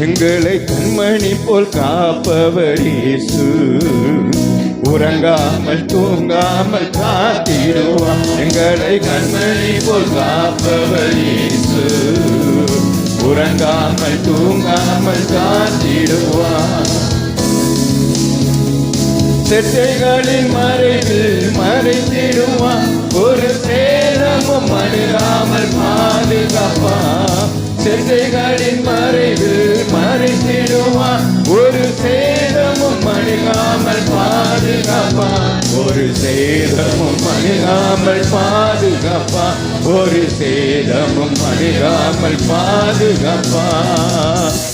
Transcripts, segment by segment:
எங்களை கண்மணி போல் காப்பவர் உறங்காமல் தூங்காமல் காத்திடுவார். எங்களை கண்மணி போல் காப்பவர் உறங்காமல் தூங்காமல் காத்திடுவார். செட்டைகளின் மறைவில் மறைத்திடுவான் ஒரு சேதமும் அணுகாமல் பாதுகாப்பான் செட்டைகள் ஒரு சேதமும் அணுகாமல் பாதுகாப்பா? ஒரு சேதமும் அணுகாமல் பாதுகாப்பா?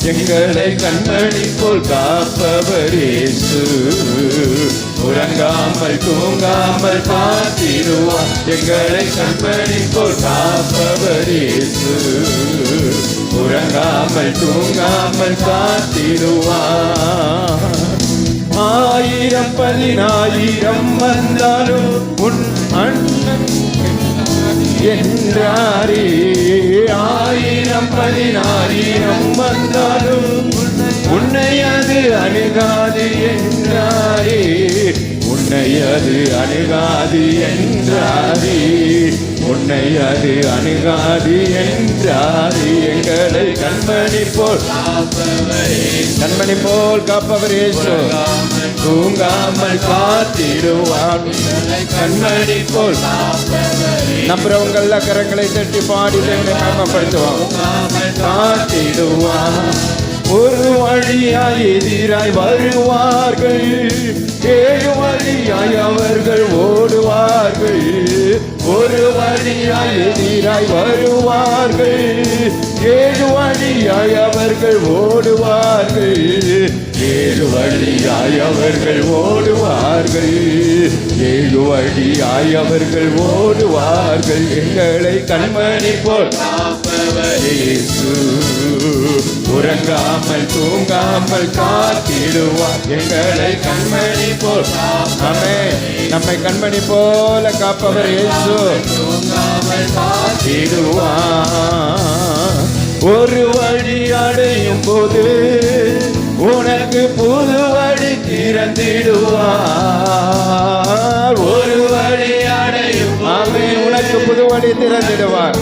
எங்களை கண்மணி போல் காப்பவரேசு உறங்காமல் தூங்காமல் காத்திடுவார் எங்களை கண்மணி போல் காப்பவரேசு உறங்காமல் தூங்காமல் காத்திடுவார் ஆயிரம் பதினாயிரம் வந்தாலும் உன் அண்ணன் என்றாரே. ஆயிரம் பதினாயிரம் வந்தாலும் உன்னை அது அணுகாது என்றாரே. உன்னை அது அணுகாது என்றாரே. உன்னை அது அணுகாது என்றாரே. எங்களை கண்மணி போல் கண்மணி போல் காப்பவர் தூங்காமல் காத்திடுவான். கண்மணி போல் நம்புறவங்கள கரங்களை தட்டி பாடி தேவனை மேம்படுத்துவான் காத்திடுவான். ஒரு வழியாய் எதிராய் வருவார்கள். ஏழு வழியாய் அவர்கள் ஓடுவார்கள். ஒரு வழியாய் எதிராய் வருவார்கள். ஏழு வழியாய் அவர்கள் ஓடுவார்கள். ஏழு வழியாய் அவர்கள் ஓடுவார்கள். ஏழு வழியாய் அவர்கள் ஓடுவார்கள். எங்களை கண்மணி போல் உறங்காமல் தூங்காமல் காத்திடுவார். எங்களை கண்மணி போல் ஆமே நம்மை கண்மணி போல காப்பவர் இயேசு. தூங்காமல் காத்திடுவார். ஒரு வழி அடையும் போது உனக்கு புது வழி திறந்திடுவார். ஒரு வழி அடையும் ஆமே உனக்கு புது வழி திறந்திடுவார்.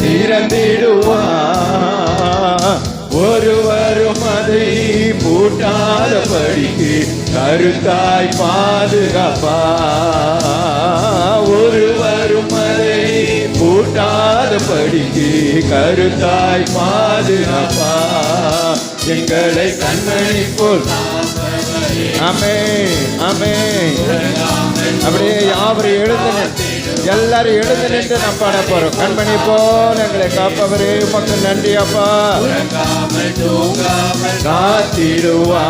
திறந்திடுவார். ஒருவரும் அதை பூட்டாதபடிக்கு கருத்தாய் பாதுகாப்பா ஒருவரும் அதை பூட்டாதபடிக்கு கருத்தாய் பாதுகாப்பா எங்களை கண்மணி போல் அமே அமே அப்படியே யாவரும் எழுந்து எல்லாரும் எழுந்து நின்று நம்ம பாட போறோம். கண்மணி போல் எங்களை காப்பவரே உமக்கு நன்றி அப்பா. காத்திடுவா.